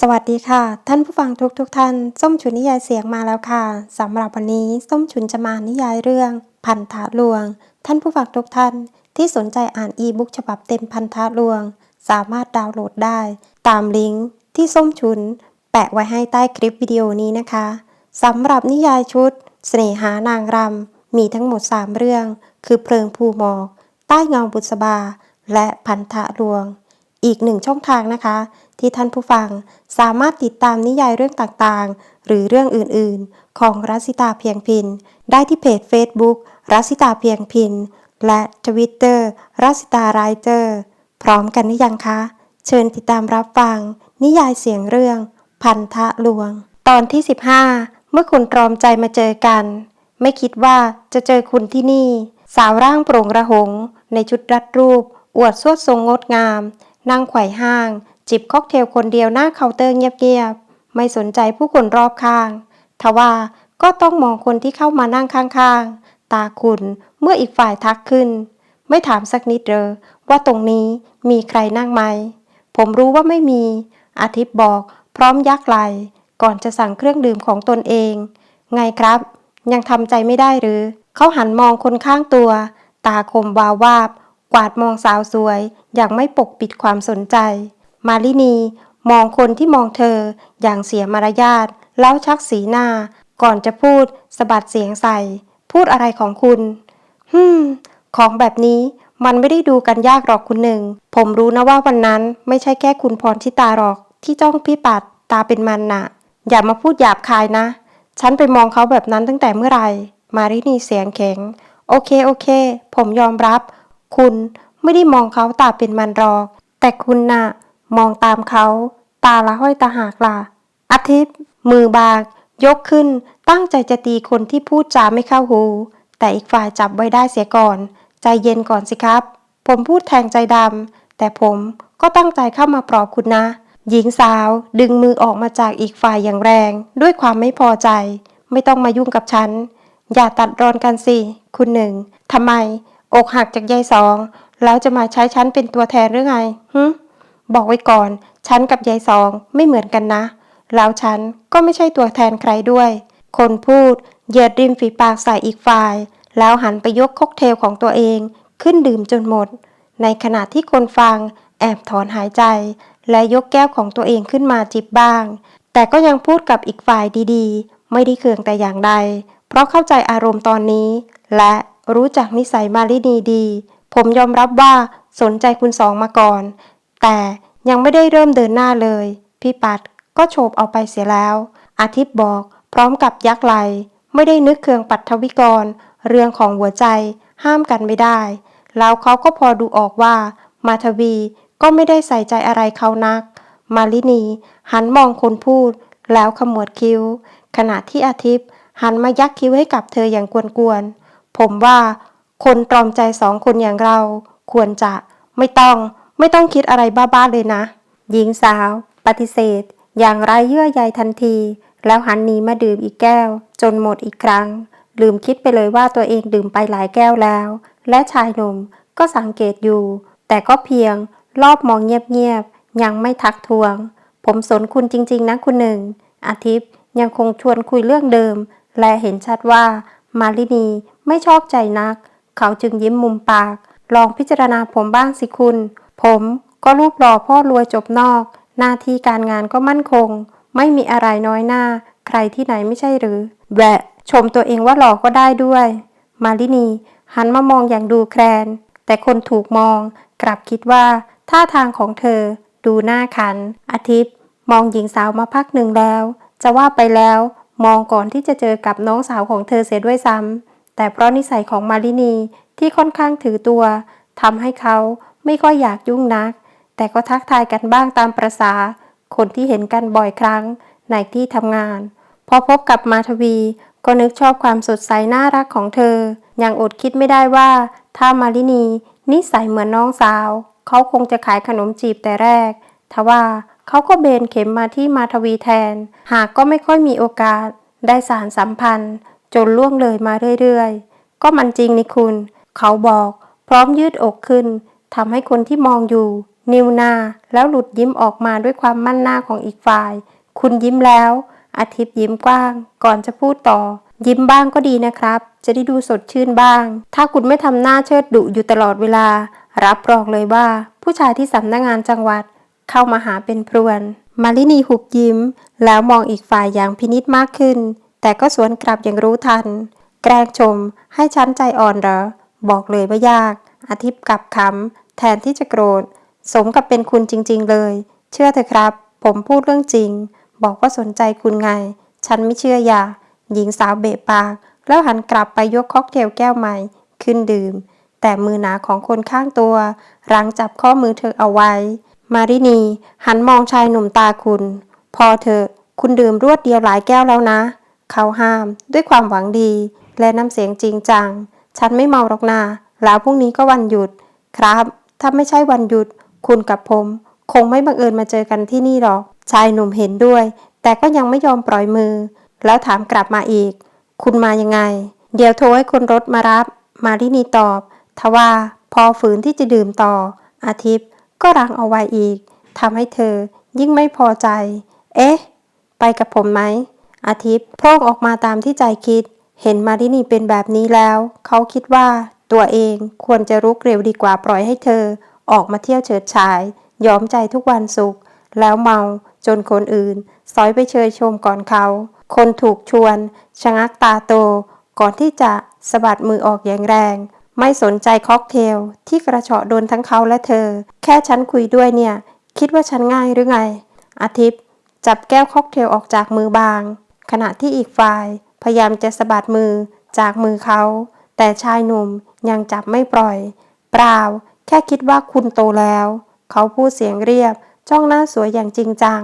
สวัสดีค่ะ ท่านผู้ฟังทุกทุกท่าน ส้มฉุนนิยายเสียงมาแล้วค่ะสำหรับวันนี้ส้มฉุนจะมานิยายเรื่อง พันธะลวง ท่านผู้ฟังทุกท่าน ที่สนใจอ่านอีบุ๊กฉบับเต็มพันธะลวง สามารถดาวน์โหลดได้ ตามลิงก์ที่ส้มฉุน แปะไว้ให้ใต้คลิปวิดีโอนี้นะคะสำหรับนิยายชุด เสน่หานางรำมีทั้งหมด 3 เรื่อง คือเพลิงภูหมอก ใต้เงาบุษบา และพันธะลวง อีกหนึ่งช่องทางนะคะ ที่ท่านผู้ฟังสามารถติดตามนิยายเรื่องต่างๆ หรือเรื่องอื่นๆ ของรัสิตาเพียงพิน ได้ที่เพจ Facebook รัสิตาเพียงพิน และ Twitter รัสิตาไรเตอร์พร้อมกันหรือยังคะ เชิญติดตามรับฟัง นิยายเสียงเรื่อง พันธะลวง ตอนที่ 15 เมื่อคุณตรอมใจมาเจอกัน ไม่คิดว่าจะเจอคุณที่นี่ สาวร่างโปร่งระหง ในชุดรัดรูป อวดสวดทรงงดงาม นั่งไขว่ห้าง จิบค็อกเทลคนเดียวหน้าเคาน์เตอร์เงียบๆ ไม่สนใจผู้คนรอบข้าง ทว่าก็ต้องมองคนที่เข้ามานั่งข้างๆ ตาขุนเมื่ออีกฝ่ายทักขึ้น ไม่ถามสักนิดเลยว่าตรงนี้มีใครนั่งไหม ผมรู้ว่าไม่มี อาทิตย์บอกพร้อมยักไหลก่อนจะสั่งเครื่องดื่มของตนเอง ไงครับ ยังทำใจไม่ได้หรือ เขาหันมองคนข้างตัว ตาคมวาววาบ กวาดมองสาวสวย อย่างไม่ปกปิดความสนใจ มาลินี มองคนที่มองเธอ อย่างเสียมารยาทแล้วชักสีหน้า ก่อนจะพูดสะบัดเสียงใส่ พูดอะไรของคุณฮึมของแบบนี้มันไม่ได้ดูกันยากหรอกคุณหนึ่ง ผมรู้นะว่าวันนั้นไม่ใช่แค่คุณพรชิตาหรอก ที่จ้องพี่ปัดตาเป็นมันน่ะ อย่ามาพูดหยาบคายนะ ฉันไปมองเขาแบบนั้นตั้งแต่เมื่อไหร่ มารินีเสียงแข็ง โอเคโอเค ผมยอมรับ คุณไม่ได้มองเขาตาเป็นมันรอก แต่คุณน่ะ มองตามเขา ตาละห้อยตาหากล่ะอาทิตย์ มือบาก ยกขึ้น ตั้งใจจะตีคนที่พูดจาไม่เข้าหู แต่อีกฝ่ายจับไว้ได้เสียก่อน ใจเย็นก่อนสิครับ ผมพูดแทงใจดำแต่ผมก็ตั้งใจเข้ามาปลอบคุณนะ หญิงสาวดึงมือออกมาจากอีกฝ่ายอย่างแรง ด้วยความไม่พอใจ ไม่ต้องมายุ่งกับฉัน อย่าตัดรอนกันสิ คุณหนึ่งทำไม อกหักจากยายสอง แล้วจะมาใช้ฉันเป็นตัวแทนหรือไงฮึบอกไว้ก่อน ฉันกับยายสองไม่เหมือนกันนะ แล้วฉันก็ไม่ใช่ตัวแทนใครด้วย คนพูดเหยียดริมฝีปากใส่อีกฝ่าย แล้วหันไปยกค็อกเทลของตัวเอง ขึ้นดื่มจนหมด ในขณะที่คนฟังแอบถอนหายใจ และยกแก้วของตัวเองขึ้นมาจิบบ้าง แต่ก็ยังพูดกับอีกฝ่ายดีๆ ไม่ได้เคืองแต่อย่างใด เพราะเข้าใจอารมณ์ตอนนี้ และรู้จักนิสัยมาลินีดี ผมยอมรับว่าสนใจคุณสองมาก่อน แต่ยังไม่ได้เริ่มเดินหน้าเลย พี่ปัดก็โฉบเอาไปเสียแล้ว อาทิตย์บอกพร้อมกับยักไหล ไม่ได้นึกเคืองปัทวิกร เรื่องของหัวใจห้ามกันไม่ได้ แล้วเขาก็พอดูออกว่า มาทวีก็ไม่ได้ใส่ใจอะไรเขานัก มาลินี หันมองคนพูด แล้วขมวดคิ้ว ขณะที่อาทิตย์ หันมายักคิ้วให้กับเธออย่างกวนๆ ผมว่าคนตรอมใจสองคนอย่างเรา ควรจะไม่ต้องไม่ต้องคิดอะไรบ้าๆเลยนะ หญิงสาว ปฏิเสธ อย่างไรเยื่อใยทันที แล้วหันหนีมาดื่มอีกแก้ว จนหมดอีกครั้ง ลืมคิดไปเลยว่าตัวเองดื่มไปหลายแก้วแล้ว และชายหนุ่มก็สังเกตอยู่ แต่ก็เพียงรอบมองเงียบๆ ยังไม่ทักทวง ผมสนคุณจริง ๆ นะคุณหนึ่ง อาทิตย์ยังคงชวนคุยเรื่องเดิม และเห็นชัดว่ามาลินีไม่ชอบใจนัก เขาจึงยิ้มมุมปาก ลองพิจารณาผมบ้างสิคุณ ผมก็รูปหล่อพ่อรวยจบนอก หน้าที่การงานก็มั่นคง ไม่มีอะไรน้อยหน้า ใครที่ไหนไม่ใช่หรือแหวะชมตัวเองว่าหล่อก็ได้ด้วย มาลินีหันมามองอย่างดูแคลน แต่คนถูกมองกลับคิดว่าท่าทางของเธอ ดูน่าขัน อาทิตย์ มองหญิงสาวมาพักหนึ่งแล้ว จะว่าไปแล้ว มองก่อนที่จะเจอกับน้องสาวของเธอเสียด้วยซ้ำแต่เพราะนิสัยของมาลินีที่ค่อนข้างถือตัวทำให้เขาไม่ค่อยอยากยุ่งนัก แต่ก็ทักทายกันบ้างตามประษา คนที่เห็นกันบ่อยครั้งในที่ทำงาน พอพบกับมาทวี ก็นึกชอบความสดใสน่ารักของเธอ ยังอดคิดไม่ได้ว่า ถ้ามาลินีนิสัยเหมือนน้องสาว เขาคงจะขายขนมจีบแต่แรก ทว่า เขาก็เบนเข็มมาที่มาทวีแทน หากก็ไม่ค่อยมีโอกาส ได้สารสัมพันธ์ จนล่วงเลยมาเรื่อยๆ ก็มันจริงนี่คุณ เขาบอก พร้อมยืดอกขึ้นทำให้คนที่มองอยู่ นิวหนาแล้วหลุดยิ้มออกมาด้วยความมั่นหน้าของอีกฝ่าย คุณยิ้มแล้ว อาทิตย์ยิ้มกว้าง ก่อนจะพูดต่อ ยิ้มบ้างก็ดีนะครับ จะได้ดูสดชื่นบ้าง ถ้าคุณไม่ทำหน้าเชิดดุอยู่ตลอดเวลา รับรองเลยว่า ผู้ชายที่สำนักงานจังหวัด เข้ามาหาเป็นพรวน มาลินีหุบยิ้ม แล้วมองอีกฝ่ายอย่างพินิษมากขึ้น แต่ก็สวนกลับอย่างรู้ทัน แกล้งชม ให้ฉันใจอ่อนเหรอ บอกเลยว่ายาก อาทิตย์กลับคำแทนที่จะโกรธ สมกับเป็นคุณจริง ๆ เลย เชื่อเถอะครับ ผมพูดเรื่องจริง บอกว่าสนใจคุณไง ฉันไม่เชื่ออย่า หญิงสาวเบะปาก แล้วหันกลับไปยกค็อกเทลแก้วใหม่ ขึ้นดื่มแต่มือหนาของคนข้างตัวรั้งจับข้อมือเธอเอาไว้ มารินี หันมองชายหนุ่มตาคุณ พอเถอะคุณดื่มรวดเดียวหลายแก้วแล้วนะ เขาห้ามด้วยความหวังดี และน้ำเสียงจริงจัง ฉันไม่เมาหรอกนาแล้วพรุ่งนี้ก็วันหยุด ครับ ถ้าไม่ใช่วันหยุด คุณกับผม คงไม่บังเอิญมาเจอกันที่นี่หรอก ชายหนุ่มเห็นด้วย แต่ก็ยังไม่ยอมปล่อยมือ แล้วถามกลับมาอีก คุณมายังไง เดี๋ยวโทรให้คนรถมารับ มารินีตอบ ทว่าพอฝืนที่จะดื่มต่อ อาทิตย์ ก็รั้งเอาไว้อีกทำให้เธอยิ่งไม่พอใจ เอ๊ะ ไปกับผมไหม อาทิตย์โพร่งออกมาตามที่ใจคิด เห็นมารินีเป็นแบบนี้แล้ว เขาคิดว่าตัวเองควรจะรุกเร็วดีกว่าปล่อยให้เธอ ออกมาเที่ยวเฉิดฉาย ยอมใจทุกวันศุกร์แล้วเมาจนคนอื่นสอยไปเชยชมก่อนเขา คนถูกชวน ชะงักตาโต ก่อนที่จะสะบัดมือออกอย่างแรง ไม่สนใจค็อกเทล ที่กระเฉาะโดนทั้งเขาและเธอ แค่ฉันคุยด้วยเนี่ย คิดว่าฉันง่ายหรือไง อาทิตย์ จับแก้วค็อกเทลออกจากมือบาง ขณะที่อีกฝ่าย พยายามจะสะบัดมือจากมือเขา แต่ชายหนุ่มยังจับไม่ปล่อย เปล่า แค่คิดว่าคุณโตแล้ว เขาพูดเสียงเรียบ จ้องหน้าสวยอย่างจริงจัง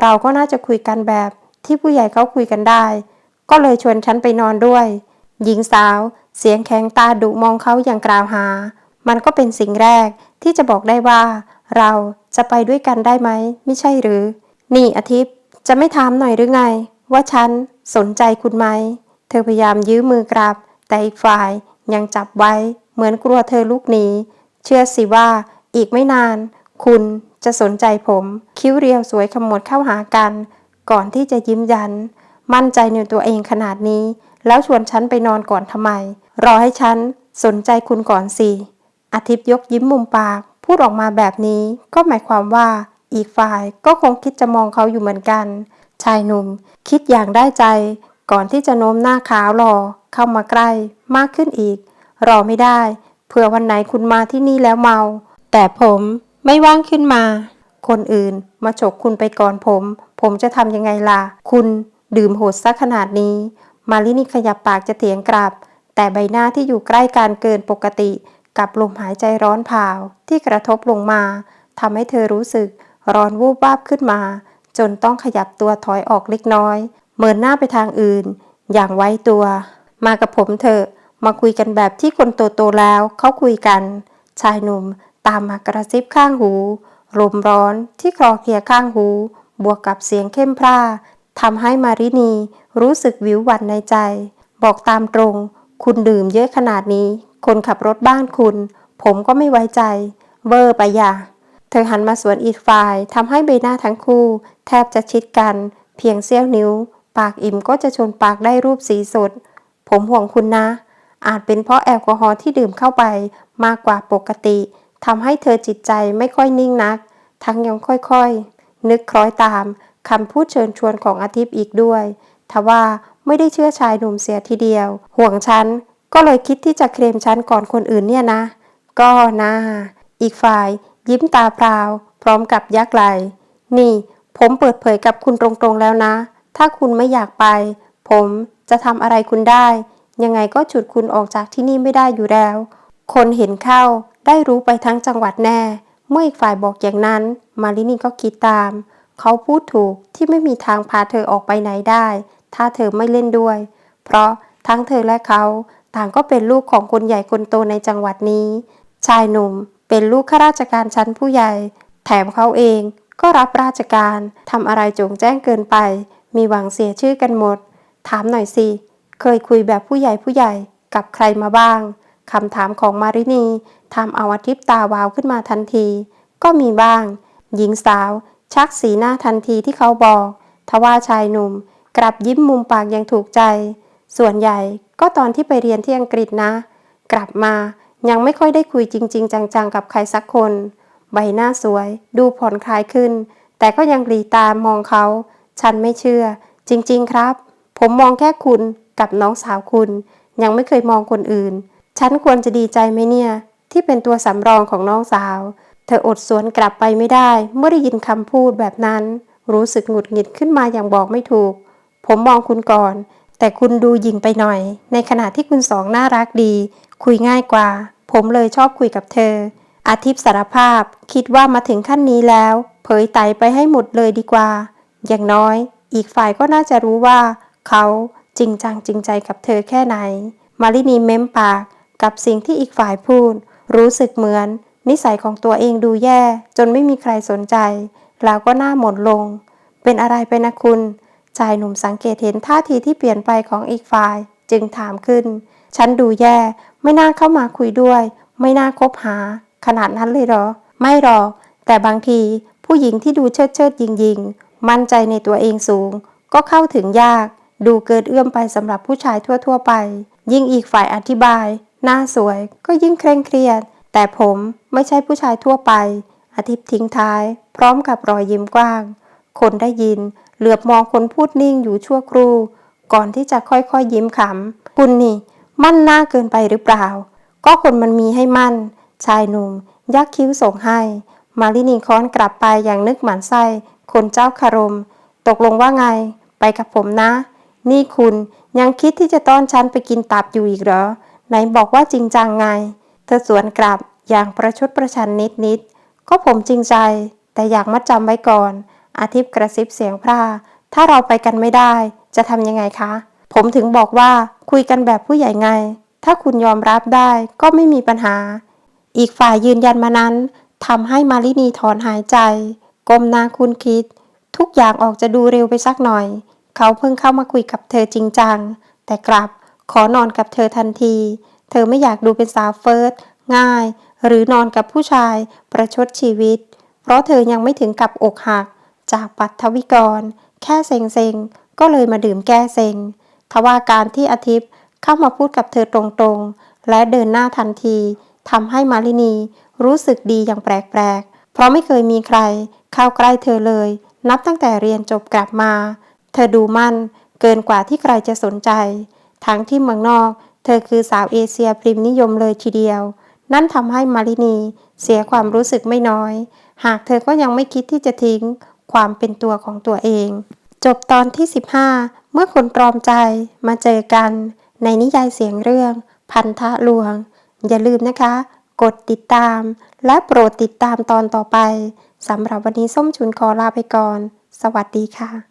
เราก็น่าจะคุยกันแบบที่ผู้ใหญ่เขาคุยกันได้ ก็เลยชวนฉันไปนอนด้วย หญิงสาวเสียงแข็งตาดุมองเขาอย่างกล่าวหา มันก็เป็นสิ่งแรกที่จะบอกได้ว่า เราจะไปด้วยกันได้ไหม ไม่ใช่หรือ นี่อาทิตย์จะไม่ถามหน่อยหรือไง ว่าฉันสนใจคุณไหม เธอพยายามยื้อมือกลับ แต่อีกฝ่ายยังจับไว้ เหมือนกลัวเธอลุกหนีเชื่อสิว่าอีกไม่นาน คุณจะสนใจผม คิ้วเรียวสวยขมวดเข้าหากัน ก่อนที่จะยิ้มยัน มั่นใจในตัวเองขนาดนี้ แล้วชวนฉันไปนอนก่อนทำไม รอให้ฉันสนใจคุณก่อนสิอาทิตย์ยกยิ้มมุมปาก พูดออกมาแบบนี้ก็หมายความว่า อีกฝ่ายก็คงคิดจะมองเขาอยู่เหมือนกัน ชายหนุ่ม คิดอย่างได้ใจ ก่อนที่จะโน้มหน้าขาวรอ เข้ามาใกล้มากขึ้นอีก รอไม่ได้เผื่อวันไหนคุณมาที่นี่แล้วเมา แต่ผมไม่ว่างขึ้นมา คนอื่นมาฉกคุณไปก่อนผม ผมจะทำยังไงล่ะ คุณดื่มโหดซะขนาดนี้ มาลินีขยับปากจะเถียงกลับ แต่ใบหน้าที่อยู่ใกล้การเกินปกติ กับลมหายใจร้อนเผาที่กระทบลงมาทำให้เธอรู้สึกร้อนวูบวาบขึ้นมา จนต้องขยับตัวถอยออกเล็กน้อยเมินหน้าไปทางอื่น อย่างไว้ตัว มากับผมเถอะ มาคุยกันแบบที่คนโตๆแล้วเขาคุยกัน ชายหนุ่มตามมากระซิบข้างหูลมร้อนที่คลอเคลียข้างหู บวกกับเสียงเข้มพร่า ทำให้มารินีรู้สึกวิวหวั่นในใจ บอกตามตรง คุณดื่มเยอะขนาดนี้ คนขับรถบ้านคุณ ผมก็ไม่ไว้ใจ เบอร์ไปอย่าเธอหันมาสวนอีกฝ่ายทำให้ใบหน้าทั้งคู่ แทบจะชิดกัน เพียงเสี้ยวนิ้ว ปากอิ่มก็จะชนปากได้รูปสีสด ผมห่วงคุณนะ อาจเป็นเพราะแอลกอฮอล์ที่ดื่มเข้าไปมากกว่าปกติทำให้เธอจิตใจไม่ค่อยนิ่งนัก ทั้งยังค่อยๆ นึกคล้อยตาม คำพูดเชิญชวนของอาทิตย์อีกด้วยทว่าไม่ได้เชื่อชายหนุ่มเสียทีเดียว ห่วงฉันก็เลยคิดที่จะเคลมฉันก่อนคนอื่นเนี่ยนะ ก็นะอีกฝ่าย ยิ้มตาพราว พร้อมกับยักไหล นี่ ผมเปิดเผยกับคุณตรงๆแล้วนะ ถ้าคุณไม่อยากไป ผมจะทำอะไรคุณได้ ยังไงก็ฉุดคุณออกจากที่นี่ไม่ได้อยู่แล้ว คนเห็นเข้าได้รู้ไปทั้งจังหวัดแน่ เมื่ออีกฝ่ายบอกอย่างนั้น มารินีก็คิดตาม เขาพูดถูกที่ไม่มีทางพาเธอออกไปไหนได้ ถ้าเธอไม่เล่นด้วย เพราะทั้งเธอและเขาต่างก็เป็นลูกของคนใหญ่คนโตในจังหวัดนี้ ชายหนุ่มเป็นลูกข้าราชการชั้นผู้ใหญ่ แถมเขาเองก็รับราชการทำอะไรจงแจ้งเกินไป มีหวังเสียชื่อกันหมด ถามหน่อยสิ เคยคุยแบบผู้ใหญ่ผู้ใหญ่กับใครมาบ้างคำถามของมารินีทำเอาอาทิตย์ตาวาวขึ้นมาทันที ก็มีบ้าง หญิงสาว ชักสีหน้าทันทีที่เขาบอก ทว่าชายหนุ่ม กลับยิ้มมุมปากอย่างถูกใจ ส่วนใหญ่ก็ตอนที่ไปเรียนที่อังกฤษนะ กลับมายังไม่ค่อยได้คุยจริง ๆ จังๆ กับใครสักคน ใบหน้าสวย ดูผ่อนคลายขึ้น แต่ก็ยังหลีตามมองเขา ฉันไม่เชื่อ จริง ๆ ครับ ผมมองแค่คุณกับน้องสาวคุณ ยังไม่เคยมองคนอื่น ฉันควรจะดีใจไหมเนี่ย ที่เป็นตัวสำรองของน้องสาว เธออดสวนกลับไปไม่ได้ เมื่อได้ยินคำพูดแบบนั้น รู้สึกหงุดหงิดขึ้นมาอย่างบอกไม่ถูก ผมมองคุณก่อน แต่คุณดูหยิ่งไปหน่อย ในขณะที่คุณสองน่ารักดี คุยง่ายกว่า ผมเลยชอบคุยกับเธอ อาทิตย์สารภาพ คิดว่ามาถึงขั้นนี้แล้ว เผยไตไปให้หมดเลยดีกว่า อย่างน้อย อีกฝ่ายก็น่าจะรู้ว่า เขาจริงจังจริงใจกับเธอแค่ไหน มารินีเม้มปากกับสิ่งที่อีกฝ่ายพูด รู้สึกเหมือน นิสัยของตัวเองดูแย่จนไม่มีใครสนใจ แล้วก็หน้าหมดลง เป็นอะไรไปนะคุณ ชายหนุ่มสังเกตเห็นท่าทีที่เปลี่ยนไปของอีกฝ่าย จึงถามขึ้น ฉันดูแย่ ไม่น่าเข้ามาคุยด้วย ไม่น่าคบหา ขนาดนั้นเลยเหรอ ไม่หรอก แต่บางทีผู้หญิงที่ดูเชิดเชิดยิงยิงมั่นใจในตัวเองสูง ก็เข้าถึงยาก ดูเกินเอื้อมไปสำหรับผู้ชายทั่วๆไป ยิ่งอีกฝ่ายอธิบาย หน้าสวยก็ยิ่งเคร่งเครียด แต่ผมไม่ใช่ผู้ชายทั่วไป อาทิตย์ทิ้งท้าย พร้อมกับรอยยิ้มกว้าง คนได้ยิน เหลือบมองคนพูดนิ่งอยู่ชั่วครู่ ก่อนที่จะค่อยๆยิ้มขำคุณนี่ มั่นหน้าเกินไปหรือเปล่า ก็คนมันมีให้มั่น ชายหนุ่ม ยักคิ้วส่งให้ มาลินีค้อนกลับไปอย่างนึกหมันไส้ คนเจ้าคารม ตกลงว่าไง ไปกับผมนะ นี่คุณยังคิดที่จะต้อนฉันไปกินตับอยู่อีกเหรอ ไหนบอกว่าจริงจังไง เธอสวนกลับอย่างประชดประชันนิดนิดๆก็ผมจริงใจ แต่อยากมัดจำไว้ก่อน อาทิตย์กระซิบเสียงพร่า ถ้าเราไปกันไม่ได้ จะทำยังไงคะ ผมถึงบอกว่าคุยกันแบบผู้ใหญ่ไง ถ้าคุณยอมรับได้ก็ไม่มีปัญหา อีกฝ่ายยืนยันมานั้นทำให้มารินีถอนหายใจ ก้มหน้าคุณคิด ทุกอย่างออกจะดูเร็วไปสักหน่อย เขาเพิ่งเข้ามาคุยกับเธอจริงจัง แต่กลับขอนอนกับเธอทันที เธอไม่อยากดูเป็นสาวเฟิร์สง่าย หรือนอนกับผู้ชาย ประชดชีวิต เพราะเธอยังไม่ถึงกับอกหัก จากปัทวิกร แค่เซ็งๆ ก็เลยมาดื่มแก้เซ็งทว่าการที่อาทิตย์เข้ามาพูดกับเธอตรงๆ และเดินหน้าทันทีทำให้มารินีรู้สึกดีอย่างแปลกๆ เพราะไม่เคยมีใครเข้าใกล้เธอเลย นับตั้งแต่เรียนจบกลับมา เธอดูมั่นเกินกว่าที่ใครจะสนใจ ทั้งที่เมืองนอก ธอคือสาวเอเชียพริมนิยมเลยทีเดียว นั่นทำให้มารินีเสียความรู้สึกไม่น้อย หากเธอก็ยังไม่คิดที่จะทิ้งความเป็นตัวของตัวเอง จบตอนที่ 15 เมื่อคนตรอมใจมาเจอกัน ในนิยายเสียงเรื่อง พันธะลวง อย่าลืมนะคะ กดติดตาม และโปรดติดตามตอนต่อไปสำหรับวันนี้ส้มฉุนขอลาไปก่อน สวัสดีค่ะ